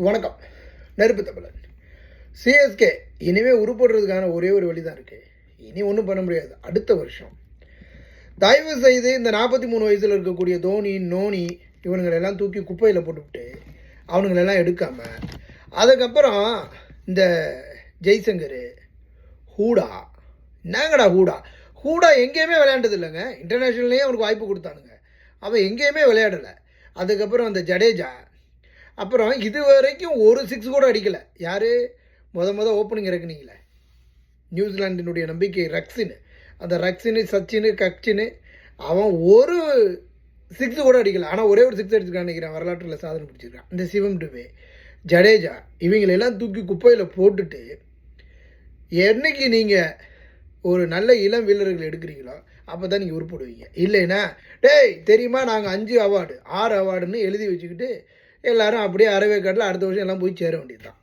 வணக்கம். நெருப்பு தமிழன் சிஎஸ்கே இனிமேல் உருப்படுறதுக்கான ஒரே ஒரு வழி தான் இருக்குது இனி ஒன்றும் பண்ண முடியாது. அடுத்த வருஷம். தயவு செய்து இந்த நாற்பத்தி மூணு வயசில் இருக்கக்கூடிய தோனி நோனி இவனுங்களெல்லாம் தூக்கி குப்பையில் போட்டுவிட்டு அவனுங்களெல்லாம் எடுக்காமல் அதுக்கப்புறம் இந்த ஜெய்சங்கர் ஹூடா என்னங்கடா ஹூடா? ஹூடா எங்கேயுமே விளையாண்டது இல்லைங்க. இன்டர்நேஷ்னல்லையே அவனுக்கு வாய்ப்பு கொடுத்தானுங்க. அவன் எங்கேயுமே விளையாடலை. அதுக்கப்புறம் அந்த ஜடேஜா அப்புறம் இது வரைக்கும் ஒரு சிக்ஸ் கூட அடிக்கலை. யார்? முத முத ஓப்பனிங் இறக்குனீங்களே. நியூசிலாண்டினுடைய நம்பிக்கை ரக்ஸின் அந்த ரக்ஸினு சச்சினு கக்சின்னு அவன் ஒரு சிக்ஸ் கூட அடிக்கல. ஆனால் ஒரே ஒரு சிக்ஸ் அடிச்சிருக்கான்னு நினைக்கிறேன். வரலாற்றில் சாதனை பிடிச்சிருக்கான். இந்த சிவம் டுபே ஜடேஜா இவங்களெல்லாம் தூக்கி குப்பையில் போட்டுட்டு என்னைக்கு நீங்கள் ஒரு நல்ல இளம் வீரர்கள் எடுக்கிறீங்களோ அப்போ தான் நீங்கள் உருப்படுவீங்க. இல்லைன்னா டேய் தெரியுமா? நாங்கள் அஞ்சு அவார்டு ஆறு அவார்டுன்னு எழுதி வச்சுக்கிட்டு எல்லாரும் அப்படியே அறவே காட்டில் அடுத்த வருஷம் எல்லாம் போய் சேர வேண்டியது தான்